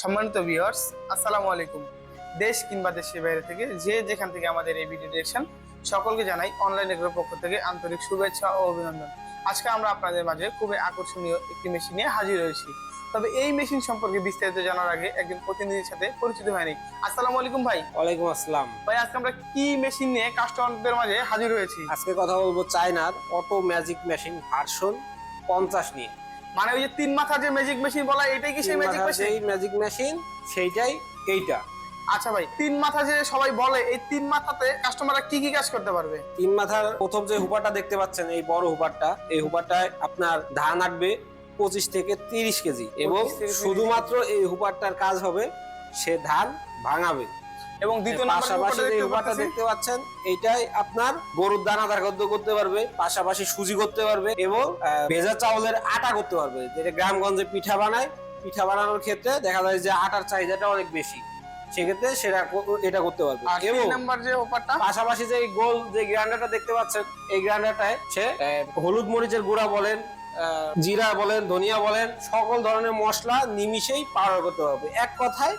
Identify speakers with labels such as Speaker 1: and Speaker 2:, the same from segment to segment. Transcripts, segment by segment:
Speaker 1: সম্মানিত ভিউয়ার্স আসসালামু আলাইকুম। দেশ কিংবা দেশের বাইরে থেকে যে যেখান থেকে আমাদের এই ভিডিও দেখছেন সকলকে জানাই অনলাইন এগ্রোর পক্ষ থেকে আন্তরিক শুভেচ্ছা ও অভিনন্দন। আজকে আমরা আপনাদের মাঝে খুবই আকর্ষণীয় একটি মেশিন নিয়ে হাজির হয়েছি। তবে এই মেশিন সম্পর্কে বিস্তারিত জানার আগে একজন প্রতিনিধির সাথে পরিচিত হয়নি। আসসালামু আলাইকুম ভাই।
Speaker 2: ওয়ালাইকুম আসসালাম।
Speaker 1: ভাই আজকে আমরা কি মেশিন নিয়ে কাস্টমারদের মাঝে হাজির হয়েছি?
Speaker 2: আজকে কথা বলব চায়নার অটো ম্যাজিক মেশিন ভার্সন পঞ্চাশ নিয়ে।
Speaker 1: মানে ওই যে তিন মাথা যে ম্যাজিক মেশিন বলা এটাই কি সেই ম্যাজিক মেশিন
Speaker 2: এই ম্যাজিক মেশিন সেইটাই এইটা।
Speaker 1: আচ্ছা ভাই তিন মাথা যে সবাই বলে এই তিন মাথাতে কাস্টমাররা কি কি কাজ করতে পারবে?
Speaker 2: তিন মাথার প্রথম যে হুপারটা দেখতে পাচ্ছেন এই বড় হুপারটা এই হুপারটায় আপনার ধান আটবে পঁচিশ থেকে তিরিশ কেজি। এবং
Speaker 1: 25 থেকে 30
Speaker 2: শুধুমাত্র এই হুপারটার কাজ হবে সে ধান ভাঙাবে।
Speaker 1: এবং দ্বিতীয়
Speaker 2: পাশাপাশি যে
Speaker 1: নাম্বার
Speaker 2: দেখতে পাচ্ছেন এইটাই আপনার গরুর দানাদার খাদ্য করতে পারবে পাশাপাশি সুজি করতে পারবে এবং ভেজা চাউলের আটা করতে পারবে যেটা গ্রামগঞ্জে পিঠা বানায়। পিঠা বানানোর ক্ষেত্রে দেখা যায় যে আটার চাহিদাটা অনেক বেশি। সেক্ষেত্রে সেটা এটা করতে পারবে। এবং
Speaker 1: নাম্বার যে
Speaker 2: পাশাপাশি যে গোল যে গ্রাইন্ডারটা দেখতে পাচ্ছেন এই গ্রাইন্ডারটায় সে হলুদ মরিচের গুঁড়া বলেন আহ, জিরা বলেন ধনিয়া বলেন সকল ধরনের মশলা নিমিশেই পাউডার করতে পারবে এক কথায়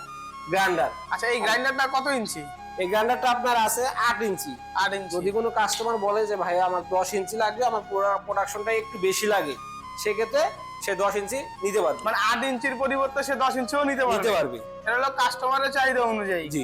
Speaker 2: গ্রাইন্ডার
Speaker 1: আচ্ছা এই গ্রাইন্ডারটা কত ইঞ্চি?
Speaker 2: এই গ্রাইন্ডারটা আপনার আছে আট ইঞ্চি।
Speaker 1: আট ইঞ্চি।
Speaker 2: যদি কোনো কাস্টমার বলে যে ভাই আমার দশ ইঞ্চি লাগবে আমার প্রোডাকশনটা একটু বেশি লাগে সেক্ষেত্রে সে দশ ইঞ্চি নিতে পারবে।
Speaker 1: মানে আট ইঞ্চির পরিবর্তে সে দশ ইঞ্চিও নিতে পারবে
Speaker 2: নিতে পারবে।
Speaker 1: এটা হলো কাস্টমারের চাহিদা অনুযায়ী।
Speaker 2: জি।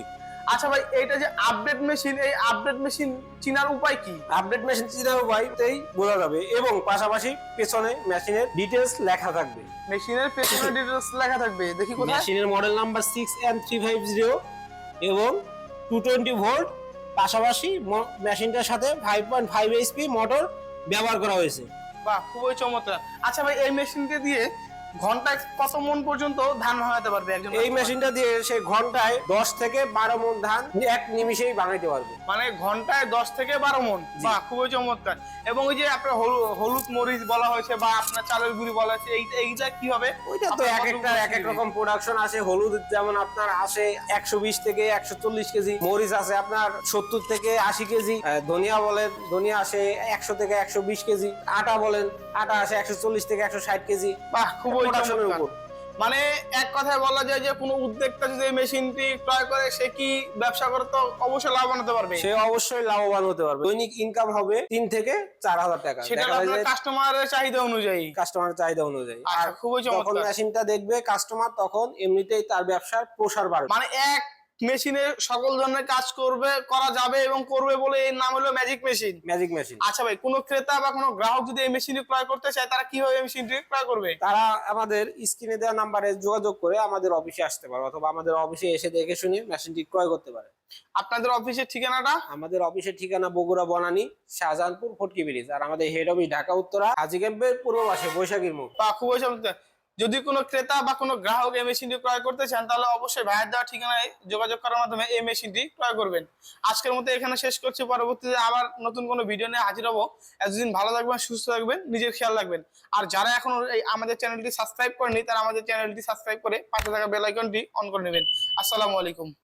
Speaker 1: আচ্ছা ভাই এটা যে আপডেট মেশিন এই আপডেট মেশিন চিনার উপায় কি?
Speaker 2: আপডেট মেশিন চিনার উপায়তেই বোঝা যাবে এবং পাশাপাশি পেছনে মেশিনের ডিটেলস লেখা থাকবে।
Speaker 1: মেশিনের পেছনে ডিটেলস লেখা থাকবে দেখি কোথায়?
Speaker 2: মেশিনের model number six N three five zero এবং টু টোয়েন্টি ভোল্ট পাশাপাশি মেশিনটার সাথে five point five HP motor ব্যবহার করা হয়েছে।
Speaker 1: বাহ খুবই চমৎকার। আচ্ছা ভাই এই মেশিনকে দিয়ে ঘন্টায় কত মন পর্যন্ত ধান ভাঙাতে পারবে একজন
Speaker 2: এই মেশিনটা দিয়ে সে ঘন্টায় দশ থেকে বারো মন ধান এক নিমিষেই বানাইতে পারবে।
Speaker 1: মানে ঘন্টায় দশ থেকে বারো মন? বাহ খুবই চমৎকার। এবং ওই যে আপনার হলু- হলুদ মরিচ বলা হয়েছে বা আপনার চালের গুঁড়ি বলা হয়েছে এই- এইটা কি হবে?
Speaker 2: ওইটা তো এক একটা এক এক রকম প্রোডাকশন আসে। হলুদ যেমন আপনার আসে একশো বিশ থেকে একশো চল্লিশ কেজি। মরিচ আছে আপনার সত্তর থেকে আশি কেজি। ধনিয়া বলেন ধনিয়া আসে একশো থেকে একশো বিশ কেজি। আটা বলেন আটা আসে একশো চল্লিশ থেকে একশো ষাট কেজি।
Speaker 1: বাহ খুবই
Speaker 2: প্রোডাকশনের উপর।
Speaker 1: মানে এক কথায় বলা যায় যে কোনো উদ্যোক্তা যদি এই মেশিনটি ক্রয় করে সে কি ব্যবসা করে তো অবশ্যই লাভবান হতে পারবে?
Speaker 2: সে অবশ্যই লাভবান হতে পারবে। দৈনিক ইনকাম হবে তিন থেকে চার হাজার টাকা।
Speaker 1: সেটা আপনার কাস্টমারের চাহিদা অনুযায়ী।
Speaker 2: কাস্টমার চাহিদা অনুযায়ী।
Speaker 1: আচ্ছা,
Speaker 2: আর
Speaker 1: খুবই
Speaker 2: যখন
Speaker 1: চমৎকার।
Speaker 2: মেশিনটা দেখবে কাস্টমার তখন এমনিতেই তার ব্যবসার প্রসার বাড়বে।
Speaker 1: মানে এক মেশিনে সকল ধরনের কাজ করবে করা যাবে এবং করবে বলে এর নাম হলো ম্যাজিক মেশিন
Speaker 2: ম্যাজিক মেশিন
Speaker 1: আচ্ছা ভাই কোনো ক্রেতা বা কোনো গ্রাহক যদি এই মেশিনটি ক্রয় করতে চায় তারা কীভাবে এই মেশিনটি ক্রয় করবে?
Speaker 2: তারা আমাদের স্ক্রিনে দেওয়া নাম্বারে যোগাযোগ করে আমাদের অফিসে আসতে পারে অথবা আমাদের অফিসে এসে দেখে শুনে মেশিনটি ক্রয় করতে পারে।
Speaker 1: আপনাদের অফিসের ঠিকানাটা?
Speaker 2: আমাদের অফিসের ঠিকানা বগুড়া বনানী শাহজাহানপুর ফটকি ব্রিজ আর আমাদের হেড অফিস ঢাকা উত্তরা হাজি ক্যাম্পের পূর্ব পাশে বৈশাখীর মুখ।
Speaker 1: খুবই যদি কোনো ক্রেতা বা কোনো গ্রাহক এই মেশিনটি ক্রয় করতে চান, তাহলে অবশ্যই ভাইয়ের দেওয়া ঠিকানায় যোগাযোগ করার মাধ্যমে এই মেশিনটি ক্রয় করবেন। আজকের মতো এখানে শেষ করছি। পরবর্তীতে আবার নতুন কোনো ভিডিও নিয়ে হাজির হব। এতদিন ভালো থাকবেন, সুস্থ থাকবেন, নিজের খেয়াল রাখবেন। আর যারা এখন এই আমাদের চ্যানেলটি সাবস্ক্রাইব করেনি তারা আমাদের চ্যানেলটি সাবস্ক্রাইব করে পাশে থাকা বেলাইকনটি অন করে নেবেন। আসসালামু আলাইকুম।